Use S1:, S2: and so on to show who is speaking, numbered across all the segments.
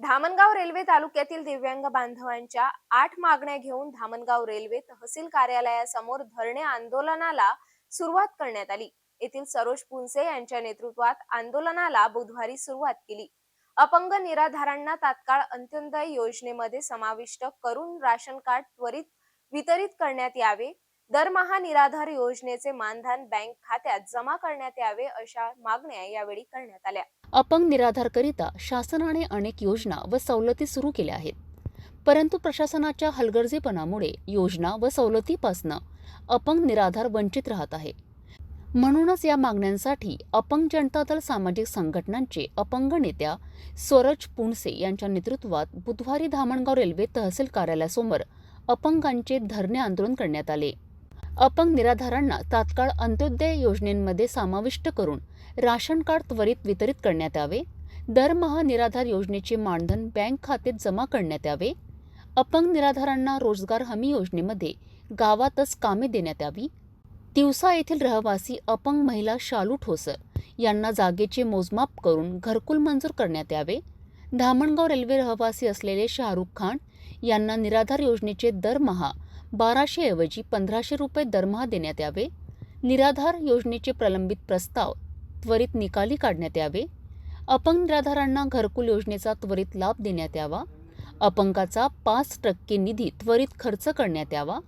S1: Dhamangaon railway तालुक्यातील दिव्यांग बांधवांच्या आठ मागण्या घेऊन धामणगाव रेल्वे तहसील कार्यालयासमोर धरणे आंदोलनाला सुरुवात करण्यात आली. येथील सरोज पुंसे यांच्या नेतृत्वात आंदोलनाला बुधवारी सुरुवात केली. अपंग निराधारांना तात्काळ अंत्योदय योजनेमध्ये समाविष्ट करून राशन कार्ड त्वरित वितरित करण्यात यावे दरमहा निराधार योजनेचे मानधन बँक खात्यात जमा करण्यात यावे अशा मागण्या यावेळी करण्यात आल्या.
S2: अपंग निराधारकरिता शासनाने अनेक योजना व सवलती सुरू केल्या आहेत. परंतु प्रशासनाच्या हलगर्जीपणामुळे योजना व सवलतीपासनं अपंग निराधार वंचित राहत आहे. म्हणूनच या मागण्यांसाठी अपंग जनता दल सामाजिक संघटनांचे अपंग नेत्या स्वरज पुणसे यांच्या नेतृत्वात बुधवारी धामणगाव रेल्वे तहसील कार्यालयासमोर अपंगांचे धरणे आंदोलन करण्यात आले. अपंग निराधारांना तात्काळ अंत्योदय योजनेमध्ये समाविष्ट करून राशन कार्ड त्वरित वितरित करण्यात यावे. दरमहा निराधार योजनेचे मानधन बँक खात्यात जमा करण्यात यावे. अपंग निराधारांना रोजगार हमी योजनेमध्ये गावातच कामे देण्यात यावी. तिवसा येथील रहिवासी अपंग महिला शालू ठोसर यांना जागेचे मोजमाप करून घरकुल मंजूर करण्यात यावे. धामणगाव रेल्वे रहिवासी असलेले शाहरुख खान यांना निराधार योजनेचे दरमहा बाराशेऐवजी पंधराशे रुपये दरमहा देण्यात यावे. निराधार योजनेचे प्रलंबित प्रस्ताव त्वरित निकाली काढण्यात यावे. अपंग निराधारांना घरकुल योजनेचा त्वरित लाभ देण्यात यावा. अपंगाचा पाच टक्के निधी त्वरित खर्च करण्यात यावा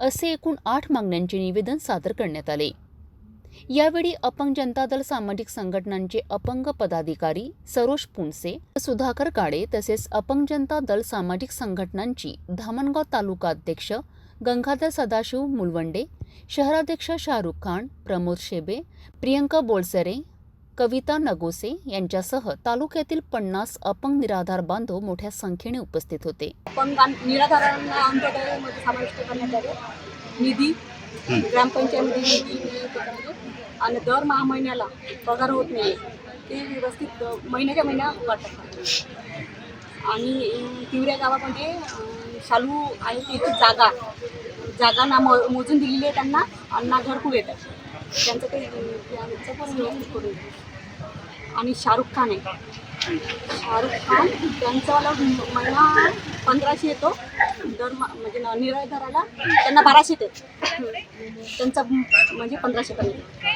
S2: असे एकूण आठ मागण्यांचे निवेदन सादर करण्यात आले. यावेळी अपंग जनता दल सामाजिक संघटनांचे अपंग पदाधिकारी सरोज पुणसे सुधाकर काळे तसेच अपंग जनता दल सामाजिक संघटनांची धामणगाव तालुका अध्यक्ष गंगाधर सदाशिव मुलवंडे शहराध्यक्ष शाहरुख खान प्रमोद शेबे प्रियंका बोलसरे कविता नगोसे यांच्यासह तालुक्यातील पन्नास अपंग निराधार बांधव मोठ्या संख्येने उपस्थित होते.
S3: अपंगां निराधारांना अंत्योदयामध्ये समाविष्ट करण्यात यावे निधी आणि दर महा महिन्याला पगार होत नाही. ते व्यवस्थित महिन्याच्या महिन्या वाटतात आणि तिवऱ्या गावामध्ये शालू आहे त्याची जागा. जागा ना मो मोजून दिलेली आहे त्यांना अण्णा घरकू येतात. त्यांचं ते त्यांचं पण व्यवस्थित करून आणि शाहरुख खान आहे. शाहरुख खान त्यांचावाला महिना पंधराशे येतो. दर म्हणजे न- निराधाराला त्यांना बाराशे येते. त्यांचा म्हणजे पंधराशे पण येतो